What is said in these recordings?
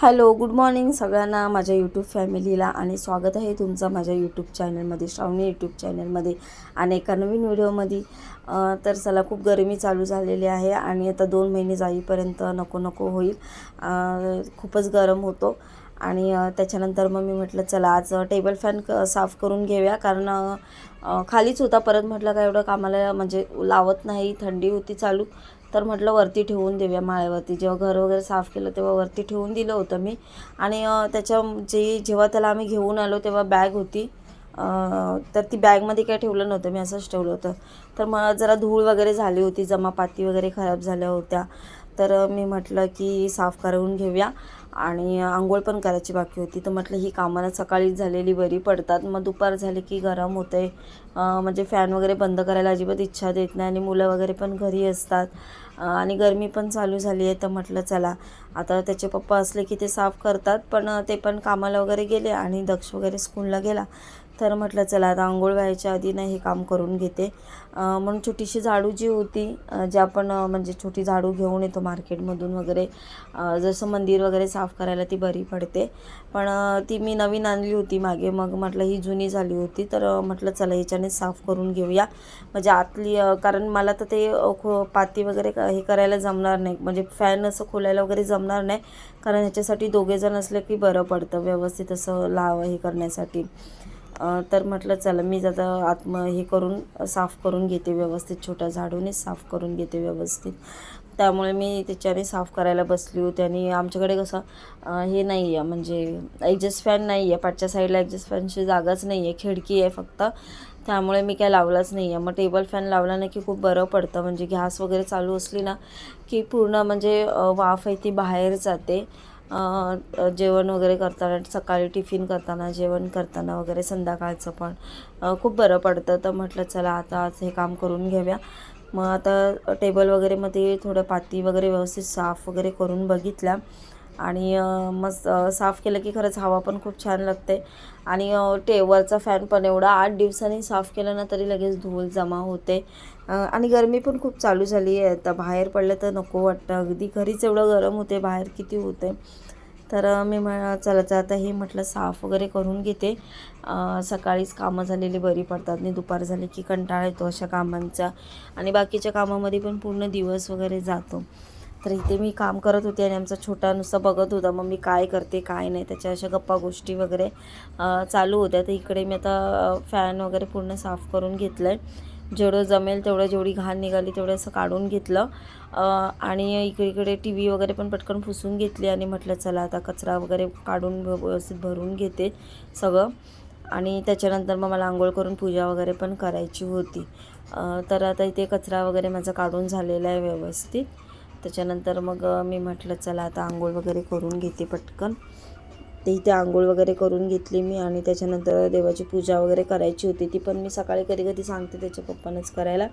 Hello good morning सगळ्यांना माझ्या YouTube फॅमिलीला आणि स्वागत आहे तुमचं माझ्या यूट्यूब चॅनलमध्ये श्रावणी यूट्यूब चॅनलमध्ये आणि एका नवीन व्हिडिओमध्ये. तर चला खूप गरमी चालू झालेली आहे आणि आता दोन महिने जाईपर्यंत नको नको होईल. खूपच गरम होतो आणि त्याच्यानंतर मग मी म्हटलं चला आज टेबल फॅन क साफ करून घेऊया कारण खालीच होता. परत म्हटलं काय एवढं कामाला म्हणजे लावत नाही थंडी होती चालू. तर म्हटलं वरती ठेवून देऊया माळ्यावरती जेव्हा घर वगैरे साफ केलं तेव्हा वरती ठेवून दिलं होतं मी. आणि त्याच्या जे जेव्हा त्याला आम्ही घेऊन आलो तेव्हा बॅग होती. तर ती बॅगमध्ये काय ठेवलं नव्हतं मी असंच ठेवलं होतं. तर मला जरा धूळ वगैरे झाली होती जमापाती वगैरे खराब झाल्या होत्या. तर मी म्हटलं की साफ करून घेऊया. आणि आंघोळ पण करायची बाकी होती. तर म्हटलं ही कामाला सकाळीच झालेली बरी पडतात. मग दुपार झाली की गरम होते म्हणजे फॅन वगैरे बंद करायला अजिबात इच्छा देत नाही आणि मुलं वगैरे पण घरी असतात. आणि गरमी पण चालू झाली आहे. तर म्हटलं चला आता त्याचे पप्पा असले की ते साफ करतात. पण ते पण कामाला वगैरे गेले आणि दक्ष वगैरे स्कूलला गेला. तर म्हटलं चला आता आंघोळ व्हायच्या आधी ना हे काम करून घेते. म्हणून छोटीशी झाडू जी होती जे आपण म्हणजे छोटी झाडू घेऊन येतो मार्केटमधून वगैरे जसं मंदिर वगैरे साफ करायला ती बरी पडते. पण ती मी नवीन आणली होती मागे मग म्हटलं ही जुनी झाली होती. तर म्हटलं चला ह्याच्याने साफ करून घेऊया. म्हणजे आतली कारण मला तर ते खो पाती वगैरे हे करायला जमणार नाही. म्हणजे फॅन असं खोलायला वगैरे जमणार नाही. कारण ह्याच्यासाठी दोघेजण असले की बरं पडतं व्यवस्थित असं लाव हे करण्यासाठी. तर म्हटलं चला मी आता आत्म हे करून साफ करून घेते व्यवस्थित छोट्या झाडूने साफ करून घेते व्यवस्थित. त्यामुळे मी त्याच्याने साफ करायला बसली होती आणि आमच्याकडे कसं हे नाही आहे म्हणजे ॲडजस्ट फॅन नाही आहे पाठच्या साईडला ॲडजस्ट फॅनची जागाच नाही आहे खिडकी आहे फक्त. त्यामुळे मी काय लावलाच नाही आहे मग टेबल फॅन लावला ना की खूप बरं पडतं म्हणजे गॅस वगैरे चालू असली ना की पूर्ण म्हणजे वाफ आहे ती बाहेर जाते. जेवण वगैरे करताना सकाळी टिफिन करताना जेवण करताना वगैरे संध्याकाळचं पण खूप बरं पडतं. तर म्हटलं चला आता आज हे काम करून घेऊया. मग आता टेबल वगैरेमध्ये थोडं पाती वगैरे व्यवस्थित साफ वगैरे करून बघितल्या. आणि मस्त साफ केलं की खरंच हवा पण खूप छान लागते. आणि टेवरचा फॅन पण एवढा आठ दिवसांनी साफ केलं ना तरी लगेच धूळ जमा होते. आणि गरमी पण खूप चालू झाली आहे. आता बाहेर पडलं तर नको वाटतं. अगदी घरीच एवढं गरम होते बाहेर किती होते. तर मी म्ह चला आता हे म्हटलं साफ वगैरे करून घेते. सकाळीच कामं झालेली बरी पडतात. आणि दुपार झाली की कंटाळा येतो अशा कामांचा. आणि बाकीच्या कामामध्ये पण पूर्ण दिवस वगैरे जातो. तर इथे मी काम करत होते आणि आमचा छोटा नुसता बघत होता मग मी काय करते काय नाही. त्याच्या अशा गप्पा गोष्टी वगैरे चालू होत्या. तर इकडे मी आता फॅन वगैरे पूर्ण साफ करून घेतलं आहे जेवढं जमेल तेवढं जेवढी घाण निघाली तेवढं असं काढून घेतलं. आणि इकडे इकडे टी व्ही वगैरे पण पटकन पुसून घेतली आणि म्हटलं चला आता कचरा वगैरे काढून व्यवस्थित भरून घेते सगळं. आणि त्याच्यानंतर मग मला आंघोळ करून पूजा वगैरे पण करायची होती. तर आता इथे कचरा वगैरे माझा काढून झालेला आहे व्यवस्थित. त्याच्यानंतर मग मी म्हटलं चला आता आंघोळ वगैरे करून घेते पटकन. ते इथे आंघोळ वगैरे करून घेतली मी आणि त्याच्यानंतर देवाची पूजा वगैरे करायची होती ती पण मी सकाळी कधी कधी सांगते त्याच्या पप्पानंच करायला.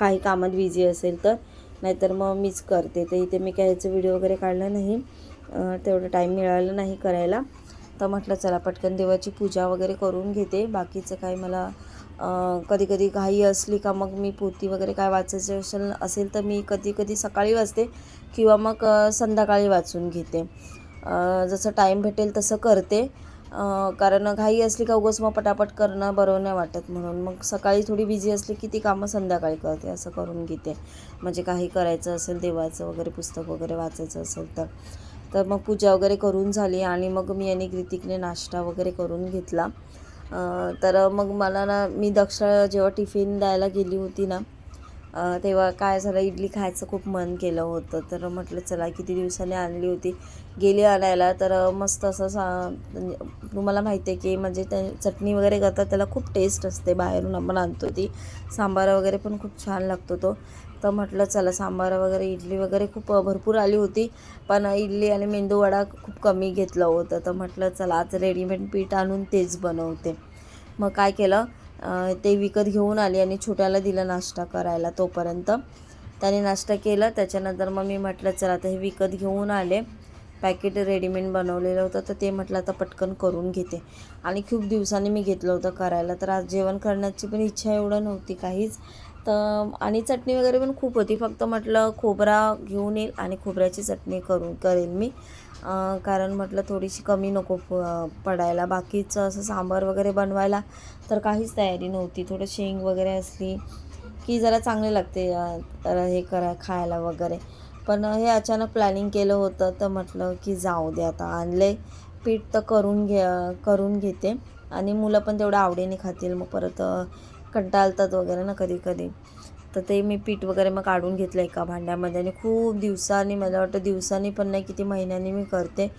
काही कामात बिझी असेल तर. नाहीतर मग मीच करते. तर इथे मी काय ह्याचं व्हिडिओ वगैरे काढला नाही. तेवढं टाईम मिळाला नाही करायला. तर म्हटलं चला पटकन देवाची पूजा वगैरे करून घेते. बाकीचं काय मला कधी कधी घाई असली का मग मी पोथी वगैरे काय वाचायचं असेल असेल तर मी कधी कधी सकाळी वाचते किंवा मग संध्याकाळी वाचून घेते. जसं टाईम भेटेल तसं करते. कारण घाई असली का उगस मग पटापट करणं बरं नाही वाटत म्हणून. मग सकाळी थोडी बिझी असली की ती कामं संध्याकाळी करते असं करून घेते. म्हणजे काही करायचं असेल देवाचं वगैरे पुस्तक वगैरे वाचायचं असेल तर. तर मग पूजा वगैरे करून झाली आणि मग मी आणि कृतिकने नाश्ता वगैरे करून घेतला. तर मग मला ना मी दक्ष जेव्हा टिफिन द्यायला गेली होती ना तेव्हा काय झालं इडली खायचं खूप मन केलं होतं. तर म्हटलं चला किती दिवसांनी आणली होती. गेली आणायला तर मस्त असं सा म्हणजे तुम्हाला माहिती आहे की म्हणजे ते चटणी वगैरे करतात त्याला खूप टेस्ट असते बाहेरून आपण आणतो ती. सांबार वगैरे पण खूप छान लागतो तो. तर म्हटलं चला सांबार वगैरे इडली वगैरे खूप भरपूर आली होती. पण इडली आणि मेंदूवडा खूप कमी घेतलं होतं. तर म्हटलं चला आज रेडीमेड पीठ आणून तेच बनवते. मग काय केलं ते विकत घेऊन आली आणि छोट्याला दिलं नाश्ता करायला तोपर्यंत. त्याने नाश्ता केला. त्याच्यानंतर मग मी म्हटलं चला आता हे विकत घेऊन आले. पॅकेट रेडीमेड बनवलेलं होतं तर ते म्हटलं आता पटकन करून घेते. आणि खूप दिवसांनी मी घेतलं होतं करायला. तर आज जेवण करण्याची पण इच्छा एवढं नव्हती काहीच. तर आणि चटणी वगैरे पण खूप होती. फक्त म्हटलं खोबरा घेऊन येईल आणि खोबऱ्याची चटणी करून करेल मी. कारण म्हटलं थोडीशी कमी नको पडायला. बाकीचं असं सांबार वगैरे बनवायला तर काहीच तयारी नव्हती. थोडं शेंग वगैरे असली की जरा चांगले लागते हे करा खायला वगैरे. पण हे अचानक प्लॅनिंग केलं होतं तर म्हटलं की जाऊ दे आता. आणले पीठ तर करून घे करून घेते. आणि मुलं पण तेवढं आवडीने खातील. मग परत कंटाळतात वगैरे ना कधी कधी. तर ते मी पीठ वगैरे मग काढून घेतलं एका भांड्यामध्ये. आणि खूप दिवसांनी मला वाटतं दिवसांनी पण नाही किती महिन्यांनी मी करते.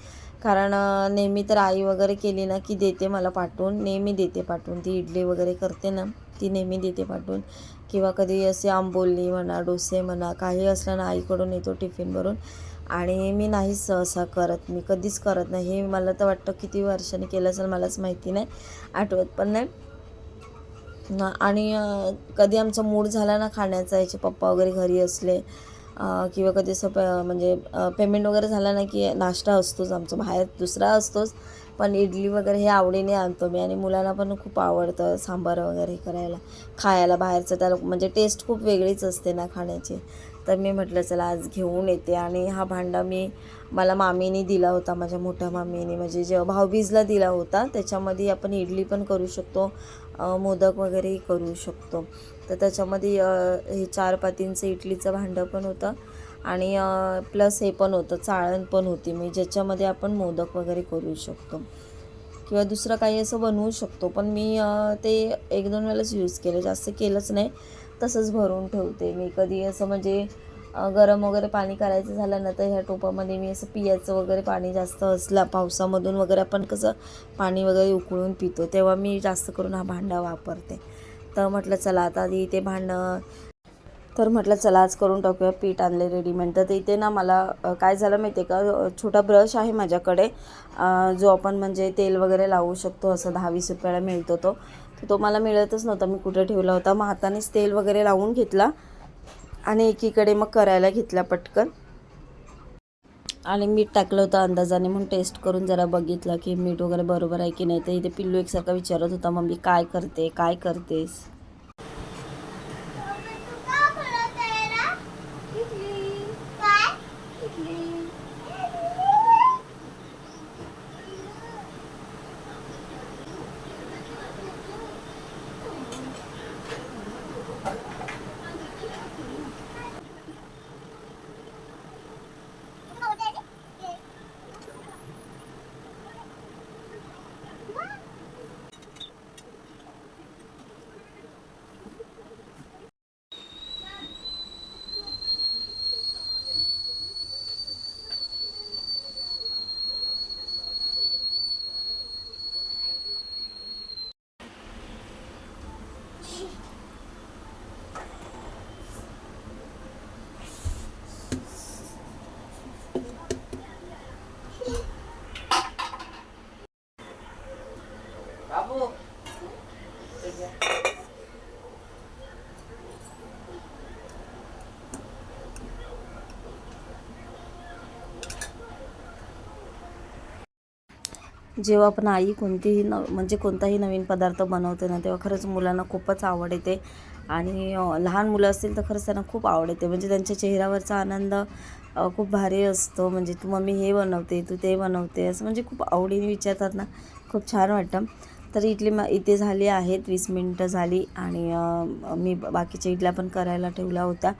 कारण नेहमी तर आई वगैरे केली ना की देते मला पाठवून. नेहमी देते पाठवून. ती इडली वगैरे करते ना ती नेहमी देते पाठवून. किंवा कधी असे आंबोली म्हणा डोसे म्हणा काही असलं ना आईकडून येतो टिफिन भरून. आणि मी नाहीच सहसा करत. मी कधीच करत नाही. हे मला तर वाटतं किती वर्षाने केलं असेल मलाच माहिती नाही. आठवत पण नाही. आणि कधी आमचा मूड झाला ना खाण्याचा याचे पप्पा वगैरे घरी असले किंवा कधी असं प म्हणजे पेमेंट वगैरे झाला ना की नाश्ता असतोच आमचा बाहेर दुसरा असतोच. पण इडली वगैरे हे आवडीने आणतो मी आणि मुलांना पण खूप आवडतं सांबार वगैरे करायला. खायला बाहेरचं त्याला म्हणजे टेस्ट खूप वेगळीच असते ना खाण्याची. तर मी म्हटलं चला आज घेऊन येते. आणि हा भांडा मी मला मामीने दिला होता माझ्या मोठ्या मामीने. म्हणजे जे भाऊबीजला दिला होता त्याच्यामध्ये आपण इडली पण करू शकतो मोदक वगैरेही करू शकतो. तर त्याच्यामध्ये हे चार पातींचं इडलीचं भांडं पण होतं आणि प्लस हे पण होतं चाळण पण होती मी ज्याच्यामध्ये आपण मोदक वगैरे करू शकतो. किंवा दुसरं काही असं बनवू शकतो पण मी ते एक दोन वेळेलाच यूज केलं जास्त केलंच नाही तसंच भरून ठेवते मी. कधी असं म्हणजे गरम वगैरे पाणी करायचं झालं ना तर ह्या टोपामध्ये मी असं पियाचं वगैरे पाणी जास्त असलं पावसामधून वगैरे आपण कसं पाणी वगैरे उकळून पितो तेव्हा मी जास्त करून हा भांडा वापरते. तर म्हटलं चला आता आधी ते भांडं तर म्हटलं चला आज करून टाकूया पीठ आणले रेडीमेड तर इथे ना मला काय झालं माहिती आहे का छोटा ब्रश आहे माझ्याकडे. जो आपण म्हणजे तेल वगैरे लावू शकतो असं दहा वीस रुपयाला मिळतो तो. तो मला मिळतच नव्हता मी कुठे ठेवला होता. मग हातानेच तेल वगैरे लावून घेतला आणि एकीकडे मग करायला घेतला पटकन. आणि मीठ टाकलं होतं अंदाजाने म्हणून टेस्ट करून जरा बघितलं की मीठ वगैरे बरोबर आहे की नाही. तर इथे पिल्लू एकसारखा विचारत होता मम्मी काय करते? काय करतेस? जेव्हा आपण आई कोणतीही न म्हणजे कोणताही नवीन पदार्थ बनवते ना तेव्हा खरंच मुलांना खूपच आवड येते. आणि लहान मुलं असतील तर खरंच त्यांना खूप आवड येते. म्हणजे त्यांच्या चेहऱ्यावरचा आनंद खूप भारी असतो. म्हणजे तू मम्मी हे बनवते तू ते बनवते असं म्हणजे खूप आवडीने विचारतात ना. खूप छान वाटतं. तर इडली म इथे झाली आहेत वीस मिनटं झाली आणि मी बाकीच्या इडल्या पण करायला ठेवला होता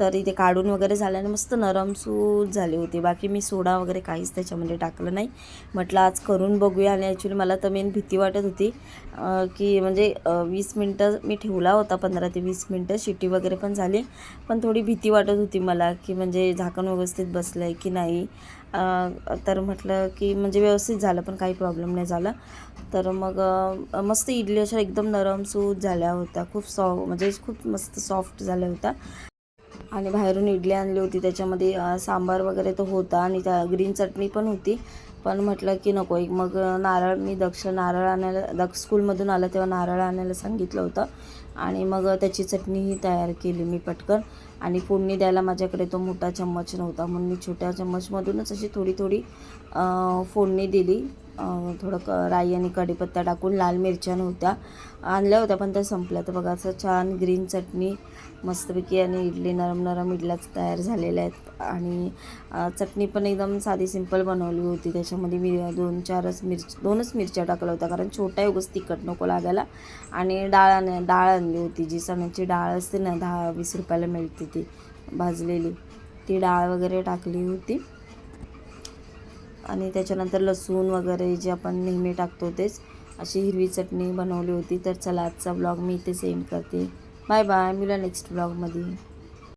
तर इथे काढून वगैरे झाल्याने मस्त नरमसूत झाली होती. बाकी मी सोडा वगैरे काहीच त्याच्यामध्ये टाकलं नाही. म्हटलं आज करून बघूया. आणि ॲक्च्युली मला तर मेन भीती वाटत होती की म्हणजे वीस मिनटं मी ठेवला होता पंधरा ते वीस मिनटं. शिटी वगैरे पण झाली. पण थोडी भीती वाटत होती मला की म्हणजे झाकण व्यवस्थित बसलं आहे की नाही. तर म्हटलं की म्हणजे व्यवस्थित झालं पण काही प्रॉब्लेम नाही झाला. तर मग मस्त इडली अशा एकदम नरम सूत झाल्या होत्या. खूप सॉ म्हणजे खूप मस्त सॉफ्ट झाल्या होत्या. आणि बाहेरून इडली आणली होती. त्याच्यामध्ये सांबार वगैरे तो होता आणि त्या ग्रीन चटणी पण होती. पण म्हटलं की नको. एक मग नारळ मी दक्ष नारळ आणायला दक्ष स्कूलमधून आलं तेव्हा नारळ आणायला सांगितलं होतं. आणि मग त्याची चटणीही तयार केली मी पटकन. आणि फोडणी द्यायला माझ्याकडे तो मोठा चम्मच नव्हता. म्हणून मी छोट्या चम्मचमधूनच अशी थोडी थोडी फोडणी दिली. थोडं क राई आणि कढीपत्ता टाकून लाल मिरच्या नव्हत्या. आणल्या होत्या पण त्या संपल्या. तर बघा असं छान ग्रीन चटणी मस्तपैकी आणि इडली नरम नरम इडल्याच तयार झालेल्या आहेत. आणि चटणी पण एकदम साधी सिंपल बनवली होती. त्याच्यामध्ये मी दोन चारच मिरच दोनच मिरच्या टाकल्या होत्या कारण छोटा आहे उगाच तिखट नको लागायला. आणि डाळ आण डाळ आणली होती जी चण्याची डाळ असते ना दहा वीस रुपयाला मिळते ती भाजलेली. ती डाळ वगैरे टाकली होती. आणि त्याच्यानंतर लसूण वगैरे जे आपण नेहमी टाकतो तेच. अशी हिरवी चटणी बनवली होती. तर चला आजचा ब्लॉग मी इथे सेंड करते. बाय बाय मिळा नेक्स्ट ब्लॉगमध्ये